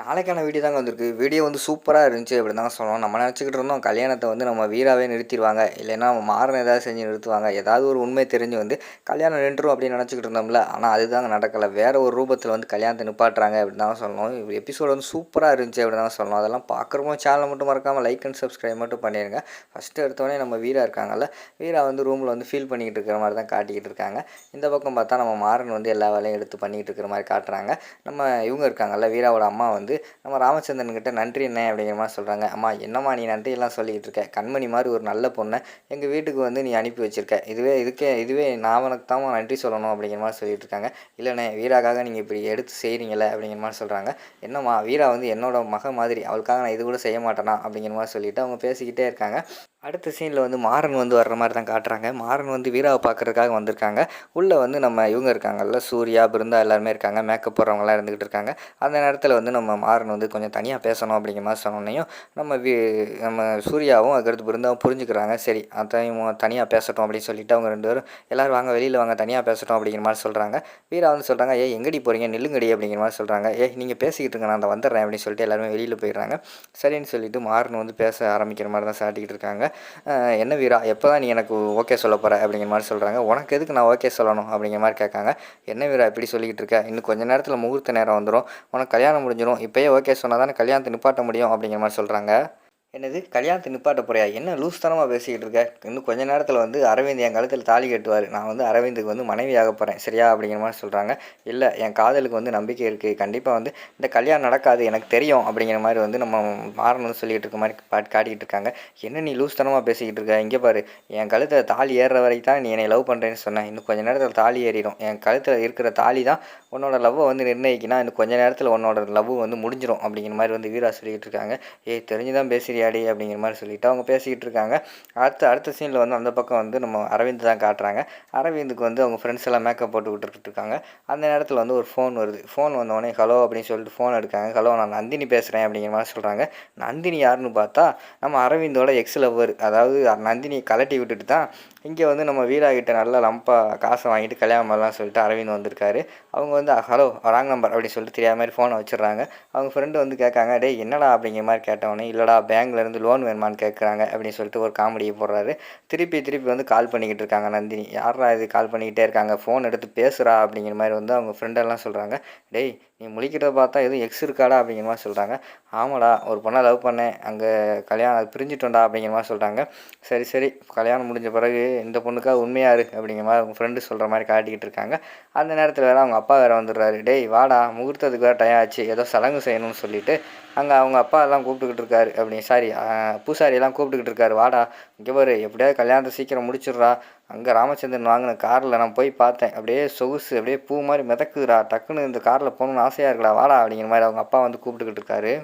நாளைக்கான வீடியோ தாங்க வந்திருக்கு. வீடியோ வந்து சூப்பராக இருந்துச்சு அப்படி தான் சொல்லணும். நம்ம நினச்சிக்கிட்டு இருந்தோம் கல்யாணத்தை வந்து நம்ம வீராவே நிறுத்திடுவாங்க. இல்லைன்னா மாறன் ஏதாவது செஞ்சு நிறுத்துவாங்க. ஏதாவது ஒரு உண்மை தெரிஞ்சு வந்து கல்யாணம் நின்றுரும் அப்படின்னு நினச்சிக்கிட்டு இருந்தோம்ல. ஆனால் அதுதாங்க நடக்கலை. வேறு ஒரு ரூபத்தில் வந்து கல்யாணத்தை நிப்பாட்டுறாங்க அப்படின்னு தான் சொல்லணும். எபிசோடு வந்து சூப்பராக இருந்துச்சு அப்படி தான் சொல்லணும். அதெல்லாம் பார்க்குறப்போ சேனலை மட்டும் மறக்காமல் லைக் அண்ட் சப்ஸ்கிரைப் மட்டும் பண்ணிடுங்க ஃபஸ்ட்டு எடுத்தோடனே நம்ம வீரா இருக்காங்கல்ல வீரா வந்து ரூமில் வந்து ஃபீல் பண்ணிக்கிட்டு இருக்கிற மாதிரி தான் காட்டிக்கிட்டு இருக்காங்க. இந்த பக்கம் பார்த்தா நம்ம மாறன் வந்து எல்லா வேலையும் எடுத்து பண்ணிக்கிட்டு இருக்கிற மாதிரி காட்டுறாங்க. நம்ம இவங்க இருக்காங்கல்ல வீராவோட அம்மா வந்து வந்து நம்ம ராமச்சந்திரன் கிட்ட நன்றி என்ன? அப்படிங்கிற மாதிரி சொல்கிறாங்க அம்மா என்னம்மா நீ நன்றி எல்லாம் சொல்லிக்கிட்டு இருக்க? கண்மணி மாதிரி ஒரு நல்ல பொண்ணை எங்கள் வீட்டுக்கு வந்து நீ அனுப்பி வச்சிருக்க? இதுவே இதுக்கே இதுவே நான் உனக்கு தான் நன்றி சொல்லணும் அப்படிங்கிற மாதிரி சொல்லிட்டு இருக்காங்க. இல்லைண்ணே வீராக்காக நீங்கள் இப்படி எடுத்து செய்கிறீங்களே அப்படிங்கிற மாதிரி சொல்கிறாங்க என்னம்மா வீரா வந்து என்னோட மக மாதிரி அவளுக்காக நான் இது கூட செய்ய மாட்டேனா? அப்படிங்கிற மாதிரி சொல்லிட்டு அவங்க பேசிக்கிட்டே இருக்காங்க. அடுத்த சீனில் வந்து மாறன் வந்து வர்ற மாதிரி தான் காட்டுறாங்க. மாறன் வந்து வீராவை பார்க்குறதுக்காக வந்திருக்காங்க. உள்ளே வந்து நம்ம இவங்க இருக்காங்கல்ல சூர்யா பிருந்தா எல்லாருமே இருக்காங்க. மேக்கப் போடுறவங்களாம் இருந்துக்கிட்டு இருக்காங்க. அந்த நேரத்தில் வந்து நம்ம மாறன் வந்து கொஞ்சம் தனியாக பேசணும் அப்படிங்கிற மாதிரி சொன்னோன்னையும் நம்ம வீ நம்ம சூர்யாவும் அதுக்கடுத்து பிருந்தாவும் புரிஞ்சுக்கிறாங்க. சரி அதையும் தனியாக பேசட்டும் அப்படின்னு சொல்லிட்டு அவங்க ரெண்டு பேரும் எல்லோரும் வாங்க வெளியில் வாங்க தனியாக பேசட்டும் அப்படிங்கிற மாதிரி சொல்கிறாங்க வீரா வந்து சொல்கிறாங்க ஏ எங்கடி போகிறீங்க நில்லுங்கடி அப்படிங்கிற மாதிரி சொல்கிறாங்க ஏ நீங்கள் பேசிக்கிட்டு இருங்க நான் அந்த வந்துடுறேன் அப்படின்னு சொல்லிட்டு எல்லாருமே வெளியில் போயிடுறாங்க. சரின்னு சொல்லிட்டு மாறன் வந்து பேச ஆரம்பிக்கிற மாதிரி தான் சாட்டிக்கிட்டு இருக்காங்க. என்ன வீரா எப்போ தான் நீ எனக்கு ஓகே சொல்ல போகிற அப்படிங்கிற மாதிரி சொல்கிறாங்க உனக்கு எதுக்கு நான் ஓகே சொல்லணும்? அப்படிங்கிற மாதிரி கேட்காங்க. என்ன வீரா இப்படி சொல்லிக்கிட்டு இருக்க? இன்னும் கொஞ்ச நேரத்தில் முகூர்த்த நேரம் வந்துடும் உனக்கு கல்யாணம் முடிஞ்சிடும் இப்போயே ஓகே சொன்னால் தானே கல்யாணத்தை நிப்பாட்ட முடியும்? அப்படிங்கிற மாதிரி சொல்கிறாங்க என்னது கல்யாணத்தை நிப்பாட்ட போறியா? என்ன லூஸ்தனமாக பேசிக்கிட்டு இருக்க? இன்னும் கொஞ்ச நேரத்தில் வந்து அரவிந்த் என் கழுத்தில் தாலி கட்டுவார். நான் வந்து அரவிந்துக்கு வந்து மனைவி ஆக போகிறேன் சரியா? அப்படிங்கிற மாதிரி சொல்கிறாங்க இல்லை என் காதலுக்கு வந்து நம்பிக்கை இருக்குது கண்டிப்பாக வந்து இந்த கல்யாணம் நடக்காது எனக்கு தெரியும் அப்படிங்கிற மாதிரி வந்து நம்ம மாறணும்னு சொல்லிட்டு இருக்க மாதிரி பாட் காட்டிக்கிட்டு இருக்காங்க. என்ன நீ லூஸ்தனமாக பேசிக்கிட்டு இருக்க? இங்கே பாரு என் கழுத்தில் தாலி ஏறுற வரைக்கும் தான் நீ என்னை லவ் பண்ணுறேன்னு சொன்னேன் இன்னும் கொஞ்ச நேரத்தில் தாலி ஏறிடும். என் கழுத்தில் இருக்கிற தாலி தான் உன்னோட லவ்வை வந்து நிர்ணயிக்கினா இன்னும் கொஞ்ச நேரத்தில் உன்னோட லவ் வந்து முடிஞ்சிடும் அப்படிங்கிற மாதிரி வந்து வீரா சொல்லிக்கிட்டு இருக்காங்க. ஏய் தெரிஞ்சு தான் பேசுறியாடி அப்படிங்கிற மாதிரி சொல்லிவிட்டு அவங்க பேசிக்கிட்டு இருக்காங்க. அடுத்த அடுத்த சீனில் வந்து அந்த பக்கம் வந்து நம்ம அரவிந்த் தான் காட்டுறாங்க. அரவிந்துக்கு வந்து அவங்க ஃப்ரெண்ட்ஸ் எல்லாம் மேக்கப் போட்டு விட்டுட்டு இருக்காங்க. அந்த நேரத்தில் வந்து ஒரு ஃபோன் வருது. ஃபோன் வந்தோடனே ஹலோ அப்படின்னு சொல்லிட்டு ஃபோன் எடுக்காங்க. ஹலோ நான் நந்தினி பேசுகிறேன் அப்படிங்கிற மாதிரி சொல்கிறாங்க நந்தினி யாருன்னு பார்த்தா நம்ம அரவிந்தோட எக்ஸ் லவ்வர் அதாவது நந்தினியை கலட்டி விட்டுட்டு தான் இங்கே வந்து நம்ம வீராகிட்ட நல்லா லம்பாக காசை வாங்கிட்டு கல்யாணம் பண்ணலாம் சொல்லிட்டு அரவிந்த் வந்திருக்காரு. அவங்க வந்து ஹலோ ராங் நம்பர் அப்படின்னு சொல்லிட்டு தெரியாத மாதிரி ஃபோனை வச்சிடுறாங்க. அவங்க ஃப்ரெண்டு வந்து கேட்காங்க டேய் என்னடா அப்படிங்கிற மாதிரி கேட்டவொடனே இல்லைடா பேங்க்லேருந்து லோன் வேணுமான்னு கேட்குறாங்க அப்படின்னு சொல்லிட்டு ஒரு காமெடியை போடுறாரு. திருப்பி திருப்பி வந்து கால் பண்ணிக்கிட்டு இருக்காங்க நந்தினி. யாரா இது? கால் பண்ணிக்கிட்டே இருக்காங்க. ஃபோன் எடுத்து பேசுகிறா அப்படிங்கிற மாதிரி வந்து அவங்க ஃப்ரெண்டெல்லாம் சொல்கிறாங்க டேய் நீ முழிக்கிறத பார்த்தா எதுவும் எக்ஸ் இருக்காடா அப்படிங்கிற மாதிரி சொல்கிறாங்க ஆமாடா ஒரு பொண்ணை லவ் பண்ணேன். அங்கே கல்யாணம் அது அப்படிங்கிற மாதிரி சொல்கிறாங்க சரி சரி. கல்யாணம் முடிஞ்ச பிறகு இந்த பொண்ணுக்காக உண்மையாக இரு அப்படிங்கிற மாதிரி அவங்க ஃப்ரெண்டு சொல்கிற மாதிரி காட்டிக்கிட்டு இருக்காங்க. அந்த நேரத்தில் வேறு அவங்க அப்பா வேறு வந்துடுறாரு. டேய் வாடா முகூர்த்தத்துக்கு வேறு டைம் ஆச்சு. ஏதோ சடங்கு செய்யணும்னு சொல்லிட்டு அங்கே அவங்க அப்பா எல்லாம் கூப்பிட்டுக்கிட்டு இருக்காரு. அப்படி சாரி பூசாரியெல்லாம் கூப்பிட்டுக்கிட்டு இருக்காரு. வாடா இங்கே பாரு எப்படியாவது கல்யாணத்தை சீக்கிரம் முடிச்சிடுறா. அங்கே ராமச்சந்திரன் வாங்கின காரில் நான் போய் பார்த்தேன். அப்படியே சொகுசு அப்படியே பூ மாதிரி மிதக்குதுடா. டக்குன்னு இந்த காரில் போகணுன்னு ஆசையாக இருக்குடா. வாடா அப்படிங்கிற மாதிரி அவங்க அப்பா வந்து கூப்பிட்டுக்கிட்டு இருக்காரு.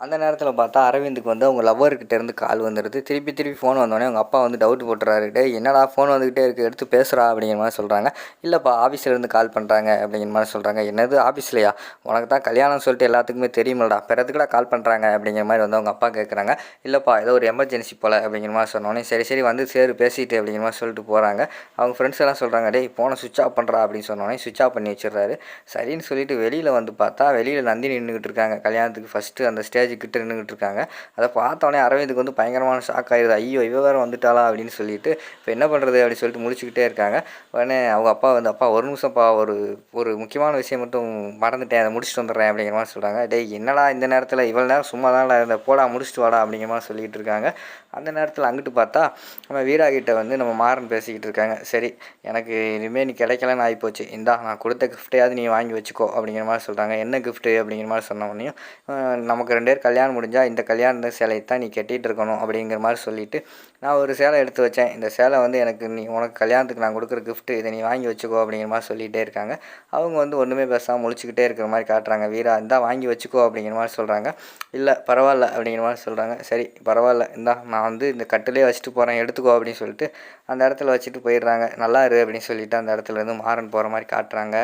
அந்த நேரத்தில் பார்த்தா அரவிந்துக்கு வந்து அவங்க லவ்வர்கிட்டேருந்து கால் வந்துடுது திருப்பி திருப்பி ஃபோன் வந்தோடனே அவங்க அப்பா வந்து டவுட் போட்டுறாரு. என்னடா ஃபோன் வந்துக்கிட்டே இருக்குது எடுத்து பேசுகிறா அப்படிங்கிற மாதிரி சொல்கிறாங்க இல்லைப்பா ஆஃபீஸ்லேருந்து கால் பண்ணுறாங்க அப்படிங்கிற மாதிரி சொல்கிறாங்க என்னது ஆஃபீஸ்லையா உனக்கு தான் கல்யாணம் சொல்லிட்டு எல்லாத்துக்குமே தெரியுமில்லடா. பிறதுக்குடா கால் பண்ணுறாங்க அப்படிங்கிற மாதிரி வந்து அவங்க அப்பா கேட்குறாங்க இல்லைப்பா ஏதோ ஒரு எமர்ஜென்சி போல் அப்படிங்கிற மாதிரி சொன்னோடனே சரி சரி வந்து சேரு பேசிட்டு அப்படிங்கிற மாதிரி சொல்லிட்டு போகிறாங்க அவங்க ஃப்ரெண்ட்ஸ் எல்லாம் சொல்கிறாங்க டேய் ஃபோனை சுவிச் ஆஃப் பண்ணுறா அப்படின்னு சொன்னோடனே சுவிச் ஆஃப் பண்ணி வச்சிடுறாரு. சரின்னு சொல்லிட்டு வெளியில் வந்து பார்த்தா வெளியில் நந்தினி நின்றுக்கிட்டு இருக்காங்க. கல்யாணத்துக்கு ஃபஸ்ட்டு அந்த ஸ்டேஜ் கிட்ட நின்றுக்கிட்டு இருக்காங்க. அதை பார்த்தோன்னே அரவிந்துக்கு வந்து பயங்கரமான ஷாக் ஆயிடுது ஐயோ இவ வேறு வந்துட்டாளா அப்படின்னு சொல்லிட்டு இப்போ என்ன பண்ணுறது அப்படின்னு சொல்லிட்டு முடிச்சுக்கிட்டே இருக்காங்க. உடனே அவங்க அப்பா வந்து அப்பா ஒரு நிமிஷம்ப்பா ஒரு ஒரு முக்கியமான விஷயம் மட்டும் மறந்துட்டேன். அதை முடிச்சுட்டு வந்துடுறேன் அப்படிங்கிற மாதிரி சொல்கிறாங்க டேய் என்னடா இந்த நேரத்தில் இவ்வளோ நேரம் சும்மா தான் இருந்த போடா முடிச்சுட்டு வாடா அப்படிங்கிற மாதிரி சொல்லிட்டு இருக்காங்க. அந்த நேரத்தில் அங்கிட்டு பார்த்தா நம்ம வீரா கிட்ட வந்து நம்ம மாறன் பேசிக்கிட்டு இருக்காங்க. சரி எனக்கு இனிமேல் நீ கிடைக்கலன்னு ஆகிப்போச்சு இந்தா நான் கொடுத்த கிஃப்ட்டையாவது நீ வாங்கி வச்சுக்கோ அப்படிங்கிற மாதிரி சொல்கிறாங்க என்ன கிஃப்ட்டு அப்படிங்கிற மாதிரி சொன்ன உடனே நமக்கு ரெண்டு பேர் கல்யாணம் முடிஞ்சால் இந்த கல்யாண சேலையை தான் நீ கட்டிகிட்டு இருக்கணும் அப்படிங்கிற மாதிரி சொல்லிவிட்டு நான் ஒரு சேலை எடுத்து வச்சேன். இந்த சேலை வந்து எனக்கு நீ உனக்கு கல்யாணத்துக்கு நான் கொடுக்குற கிஃப்ட்டு இதை நீ வாங்கி வச்சுக்கோ அப்படிங்கிற மாதிரி சொல்லிகிட்டே இருக்காங்க. அவங்க வந்து ஒன்றுமே பேசாமல் முழிச்சிக்கிட்டே இருக்கிற மாதிரி காட்டுறாங்க. வீரா இந்தா வாங்கி வச்சுக்கோ அப்படிங்கிற மாதிரி சொல்கிறாங்க இல்லை பரவாயில்ல அப்படிங்கிற மாதிரி சொல்கிறாங்க சரி பரவாயில்ல இந்தா நான் வந்து இந்த கட்டிலே வச்சுட்டு போகிறேன் எடுத்துக்கோ அப்படின்னு சொல்லிட்டு அந்த இடத்துல வச்சுட்டு போயிடுறாங்க. நல்லா இரு அப்படின்னு சொல்லிட்டு அந்த இடத்துல இருந்து மாறன் போகிற மாதிரி காட்டுறாங்க.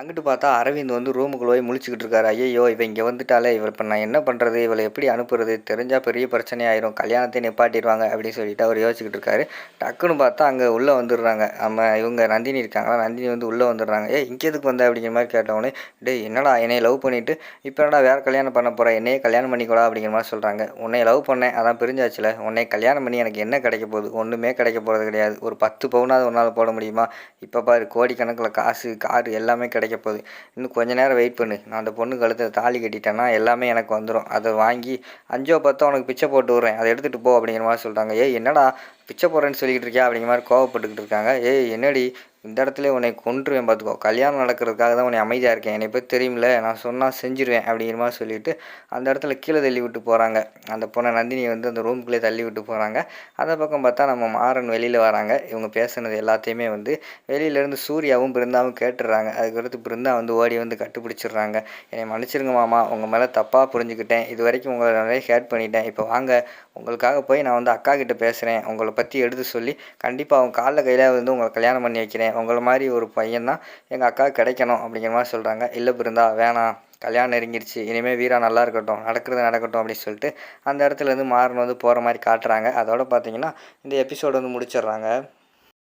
அங்கிட்டு பார்த்தா அரவிந்த் வந்து ரூமுக்குள்ள போய் முழிச்சுக்கிட்டு இருக்காரு. ஐயோ இவன் இங்கே வந்துட்டாலே இவள் இப்போ நான் என்ன பண்ணுறது இவளை எப்படி அனுப்புறது? தெரிஞ்சால் பெரிய பிரச்சனையாயிரும் கல்யாணத்தை நிப்பாட்டிடுவாங்க அப்படின்னு சொல்லிட்டு அவர் யோசிச்சுக்கிட்டு இருக்காரு. டக்குன்னு பார்த்தா அங்கே உள்ளே வந்துடுறாங்க. நம்ம இவங்க நந்தினி இருக்காங்களா? நந்தினி வந்து உள்ளே வந்துடுறாங்க. ஏ இங்கே எதுக்கு வந்த? அப்படிங்கிற மாதிரி கேட்டவொடனே டே என்னடா என்னை லவ் பண்ணிவிட்டு இப்போ என்னடா வேறு கல்யாணம் பண்ண போகிறேன் என்னையே கல்யாணம் பண்ணிக்கூடா அப்படிங்கிற மாதிரி சொல்கிறாங்க உன்னை லவ் பண்ணேன். அதான் பிரிஞ்சாச்சுல. உன்னை கல்யாணம் பண்ணி எனக்கு என்ன கிடைக்க போகுது? ஒன்றுமே கிடைக்க போகிறது கிடையாது. ஒரு பத்து பவுனாவது ஒன்றால் போட முடியுமா? இப்போ பாரு கோடிக்கணக்கில் காசு காரு எல்லாமே கிடைக்க போகுது இன்னும் கொஞ்ச நேரம் வெயிட் பண்ணு. நான் அந்த பொண்ணு கழுத்தில் தாலி கட்டிட்டேன்னா எல்லாமே எனக்கு வந்துடும் அதை வாங்கி அஞ்சோ பத்தோ உனக்கு பிச்சை போட்டு விட்றேன். அதை எடுத்துகிட்டு போ அப்படிங்கிற மாதிரி சொல்கிறாங்க ஏய் என்னடா? பிச்சை போகிறேன்னு சொல்லிக்கிட்டு இருக்கியா அப்படிங்கிற மாதிரி கோவப்பட்டுக்கிட்டு இருக்காங்க. ஏய் என்னடி இந்த இடத்துல உன்னை கொன்றுவேன் பார்த்துக்கோ. கல்யாணம் நடக்கிறதுக்காக தான் உன்னை அமைதியாக இருக்கேன். என்னை பற்றி தெரியுமில்ல. நான் சொன்னால் செஞ்சிருவேன் அப்படிங்கிற மாதிரி சொல்லிட்டு அந்த இடத்துல கீழே தள்ளி விட்டு போகிறாங்க அந்த பொண்ணை நந்தினியை வந்து அந்த ரூம்குள்ளே தள்ளி விட்டு போகிறாங்க அந்த பக்கம் பார்த்தா நம்ம மாறன் வெளியில் வராங்க. இவங்க பேசுனது எல்லாத்தையுமே வந்து வெளியிலேருந்து சூர்யாவும் பிருந்தாவும் கேட்டுடுறாங்க. அதுக்கடுத்து பிருந்தா வந்து ஓடி வந்து கட்டுப்பிடிச்சிடுறாங்க. என்னை மன்னிச்சிருங்க மாமா உங்கள் மேலே தப்பாக புரிஞ்சுக்கிட்டேன். இது வரைக்கும் உங்களை நிறைய ஹேட் பண்ணிட்டேன். இப்போ வாங்க. உங்களுக்காக போய் நான் வந்து அக்கா கிட்ட பேசுகிறேன் உங்களை பற்றி எடுத்து சொல்லி கண்டிப்பாக அவங்க காலில் கையில் வந்து உங்களை கல்யாணம் பண்ணி வைக்கிறேன். உங்களை மாதிரி ஒரு பையன் தான் எங்கள் அக்கா கிடைக்கணும் அப்படிங்கிற மாதிரி சொல்கிறாங்க இல்லை பிருந்தா வேணாம். கல்யாணம் நெருங்கிருச்சு. இனிமேல் வீரா நல்லா இருக்கட்டும். நடக்கிறது நடக்கட்டும் அப்படின்னு சொல்லிட்டு அந்த இடத்துல இருந்து வந்து போகிற மாதிரி காட்டுறாங்க. அதோட பார்த்தீங்கன்னா இந்த எபிசோடு வந்து முடிச்சிடுறாங்க.